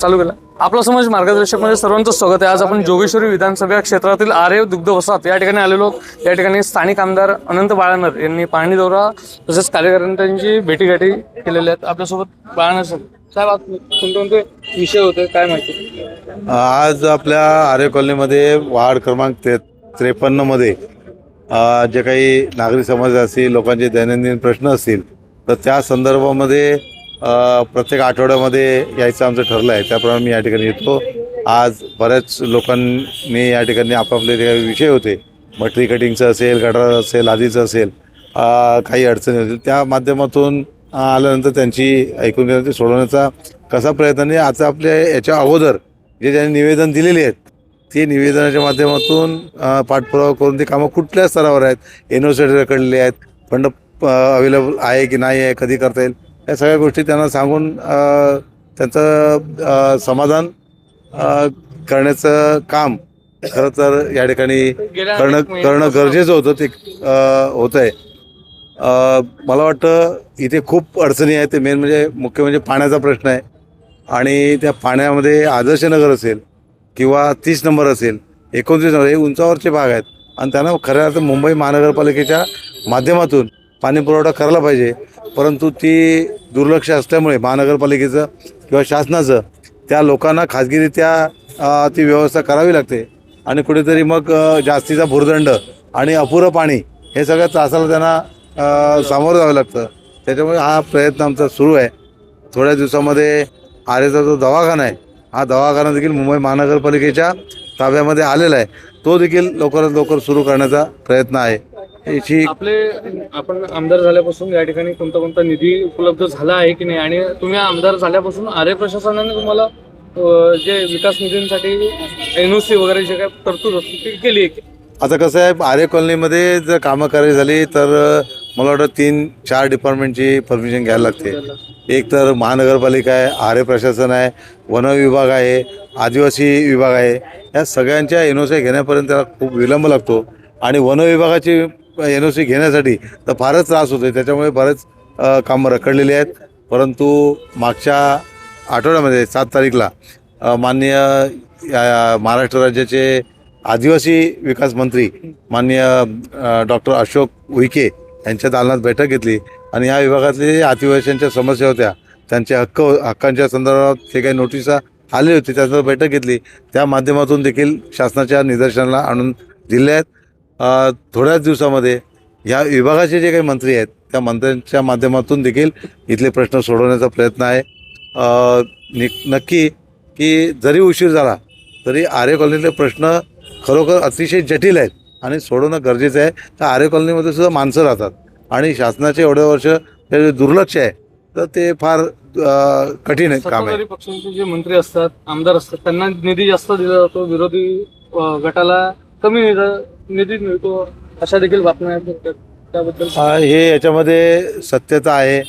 चालू केला. आपला समाज मार्गदर्शक म्हणजे सर्वांचं स्वागत आहे. आज आपण जोगेश्वरी विधानसभा क्षेत्रातील आर्य दुग्ध वसाहत या ठिकाणी आलेलो या ठिकाणी स्थानिक आमदार अनंत बाळानर यांनी पाहणी दौरा तसेच कार्यकर्त्यांची भेटीगाठी केलेल्या आहेत. आपल्यासोबत बाळानर साहेब साहेब आज कोणते कोणते विषय होते? काय माहिती? आज आपल्या आर्य कॉलनीमध्ये वार्ड क्रमांक ते त्रेपन्नमध्ये जे काही नागरिक समाज असतील लोकांचे दैनंदिन प्रश्न असतील तर त्या संदर्भामध्ये प्रत्येक आठवड्यामध्ये यायचं आमचं ठरलं आहे. त्याप्रमाणे मी या ठिकाणी येतो. आज बऱ्याच लोकांनी या ठिकाणी आपापले जे विषय होते. मटरी कटिंगचं असेल गटार असेल आधीचं असेल काही अडचणी होतील. त्या माध्यमातून आल्यानंतर त्यांची ऐकून घेण्याची सोडवण्याचा कसा प्रयत्न नाही आता आपल्या याच्या अगोदर जे ज्यांनी निवेदन दिलेले आहेत ती निवेदनाच्या माध्यमातून पाठपुरावा करून ती कामं कुठल्या स्तरावर आहेत? एन आहेत. फंड अवेलेबल आहे की नाही आहे कधी करता येईल? या सगळ्या गोष्टी त्यांना सांगून त्यांचं समाधान करण्याचं काम खरं तर या ठिकाणी करणं करणं गरजेचं होतं ते होतं आहे मला वाटतं इथे खूप अडचणी आहेत ते मेन म्हणजे मुख्य म्हणजे पाण्याचा प्रश्न आहे. आणि त्या पाण्यामध्ये आदर्श नगर असेल किंवा तीस नंबर असेल एकोणतीस नंबर हे उंचावरचे भाग आहेत. आणि त्यांना खऱ्या अर्थ मुंबई महानगरपालिकेच्या माध्यमातून पाणीपुरवठा करायला पाहिजे. परंतु ती दुर्लक्ष असल्यामुळे महानगरपालिकेचं किंवा शासनाचं त्या लोकांना खाजगीरित्या ती व्यवस्था करावी लागते. आणि कुठेतरी मग जास्तीचा भुर्दंड आणि अपुरं पाणी हे सगळ्या त्रासाला त्यांना सामोरं जावं लागतं. त्याच्यामुळे हा प्रयत्न आमचा सुरू आहे. थोड्या दिवसामध्ये आरेचा जो दवाखाना आहे हा दवाखाना देखील मुंबई महानगरपालिकेच्या ताब्यामध्ये आलेला आहे. तो देखील लवकरात लवकर सुरू करण्याचा प्रयत्न आहे. याची आपले आपण आमदार झाल्यापासून या ठिकाणी कोणता कोणता निधी उपलब्ध झाला आहे की नाही? आणि तुम्ही आमदार झाल्यापासून आर्य प्रशासनाने तुम्हाला जे विकास निधींसाठी एनओसी वगैरे जे काय तरतूद असते ती केली आहे? आता कसं आहे आर्य कॉलनीमध्ये जर कामं करायची झाली तर मला वाटतं तीन चार डिपार्टमेंटची परमिशन घ्यायला लागते. एक तर महानगरपालिका आहे आर्य प्रशासन आहे वन विभाग आहे आदिवासी विभाग आहे. या सगळ्यांच्या एन ओ सी घेण्यापर्यंत त्याला खूप विलंब लागतो. आणि वन विभागाची एन ओ सी घेण्यासाठी तर फारच त्रास होतो त्याच्यामुळे बरेच कामं रखडलेली आहेत. परंतु मागच्या आठवड्यामध्ये सात तारीखला माननीय या- महाराष्ट्र राज्याचे आदिवासी विकास मंत्री माननीय डॉक्टर अशोक उईके यांच्या दालनात बैठक घेतली आणि या विभागातले आदिवासींच्या समस्या होत्या त्यांचे हक्क हक्कांच्या संदर्भात जे काही नोटिसा आली होती त्यानंतर बैठक घेतली. त्या माध्यमातून देखील शासनाच्या निदर्शनाला आणून दिले आहेत. थोड्याच दिवसामध्ये या विभागाचे जे काही मंत्री आहेत त्या मंत्र्यांच्या माध्यमातून देखील इथले प्रश्न सोडवण्याचा प्रयत्न आहे. नक्की की जरी उशीर झाला तरी आर्य कॉलनीतले प्रश्न खरोखर अतिशय जटिल आहेत आणि सोडवणं गरजेचं आहे. तर आर्य कॉलनीमध्ये सुद्धा माणसं राहतात आणि शासनाचे एवढे वर्ष त्याचे दुर्लक्ष आहे तर ते फार कठीण आहे काम आहे. पक्षांचे जे मंत्री असतात आमदार असतात त्यांना निधी जास्त दिला जातो विरोधी गटाला कमी निधी मिळतो अशा देखील बातम्या आहेत त्याबद्दल हा, हे याच्यामध्ये सत्यता आहे.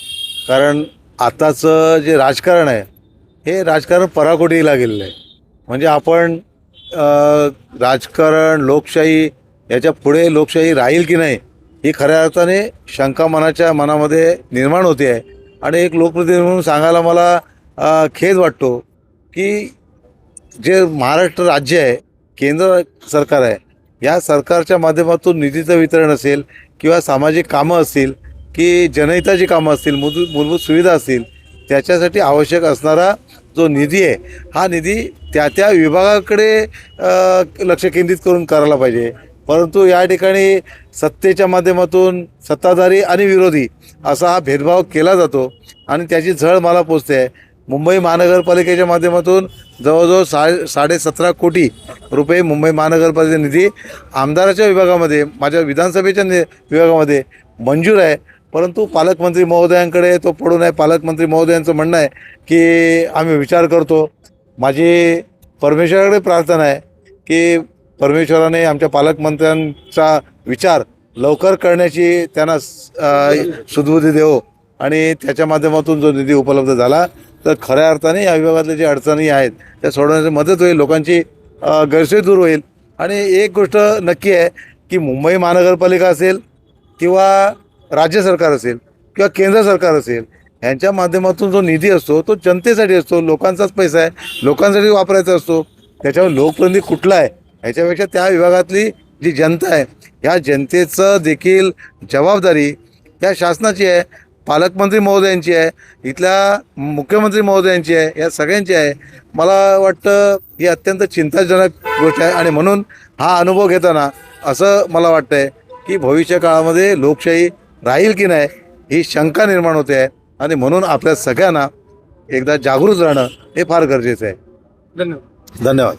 कारण आताचं जे राजकारण आहे हे राजकारण पराकोटीला गेलेलं आहे. म्हणजे आपण अ, राजकारण लोकशाही याच्यापुढे लोकशाही राहील की नाही ही खऱ्या अर्थाने शंका मनाच्या मनामध्ये निर्माण होते आहे. आणि एक लोकप्रतिनिधी म्हणून सांगायला मला अ, खेद वाटतो की जे महाराष्ट्र राज्य आहे केंद्र सरकार आहे या सरकारच्या माध्यमातून निधीचं वितरण असेल किंवा सामाजिक कामं असतील की जनहिताची कामं असतील मूलभूत मूलभूत सुविधा असतील त्याच्यासाठी आवश्यक असणारा जो निधी आहे हा निधी त्या त्या विभागाकडे लक्ष केंद्रित करून करायला पाहिजे. परंतु या ठिकाणी सत्तेच्या माध्यमातून सत्ताधारी आणि विरोधी असा हा भेदभाव केला जातो आणि त्याची झळ मला पोचते. आहे मुंबई महानगरपालिकेच्या माध्यमातून जवळजवळ सा साडे सतरा कोटी रुपये मुंबई महानगरपालिका निधी आमदाराच्या विभागामध्ये माझ्या विधानसभेच्या नि विभागामध्ये मंजूर आहे. परंतु पालकमंत्री महोदयांकडे तो पडून आहे. पालकमंत्री महोदयांचं म्हणणं आहे की आम्ही विचार करतो. माझी परमेश्वराकडे प्रार्थना आहे की परमेश्वराने आमच्या पालकमंत्र्यांचा विचार लवकर करण्याची त्यांना सुदबुद्धी देवो. आणि त्याच्या माध्यमातून जो निधी उपलब्ध झाला तर खऱ्या अर्थाने या विभागातल्या ज्या अडचणी आहेत त्या सोडवण्याची मदत होईल लोकांची गैरसोय दूर होईल. आणि एक गोष्ट नक्की आहे की मुंबई महानगरपालिका असेल किंवा राज्य सरकार असेल किंवा केंद्र सरकार असेल ह्यांच्या माध्यमातून जो निधी असतो तो जनतेसाठी असतो लोकांचाच पैसा आहे लोकांसाठी वापरायचा असतो त्याच्यावर लोकप्रतिनिधी कुठला आहे ह्याच्यापेक्षा त्या विभागातली जी जनता आहे ह्या जनतेचं देखील जबाबदारी या शासनाची आहे. पालकमंत्री महोदयांची आहे इथल्या मुख्यमंत्री महोदयांची आहे या सगळ्यांची आहे. मला वाटतं ही अत्यंत चिंताजनक गोष्ट आहे आणि म्हणून हा अनुभव घेताना असं मला वाटतं आहे की भविष्य काळामध्ये लोकशाही राहील की नाही ही शंका निर्माण होते आहे आणि म्हणून आपल्या सगळ्यांना एकदा जागृत राहणं हे फार गरजेचं आहे. धन्यवाद. धन्यवाद.